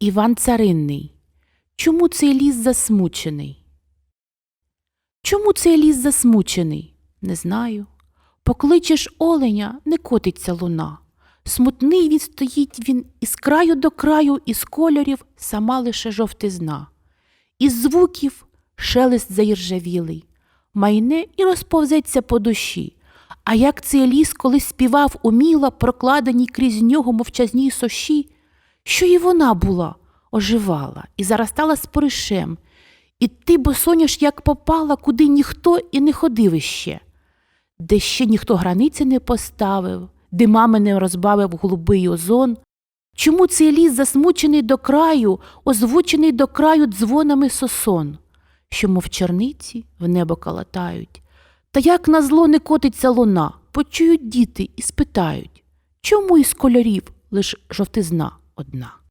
Іван Царинний. Чому цей ліс засмучений? Чому цей ліс засмучений? Не знаю. Покличеш оленя, не котиться луна. Смутний він стоїть він із краю до краю, із кольорів сама лише жовтизна. Із звуків шелест заіржавілий, майне і розповзеться по душі. А як цей ліс колись співав уміло, прокладені крізь нього мовчазній соші, що і вона була, оживала і заростала споришем, і ти босоняш, як попала, куди ніхто і не ходив іще, де ще ніхто границі не поставив, де мами не розбавив голубий озон. Чому цей ліс засмучений до краю, озвучений до краю дзвонами сосон, що, мов черниці, в небо калатають? Та як на зло не котиться луна, почують діти і спитають, чому із кольорів лиш жовтизна одна.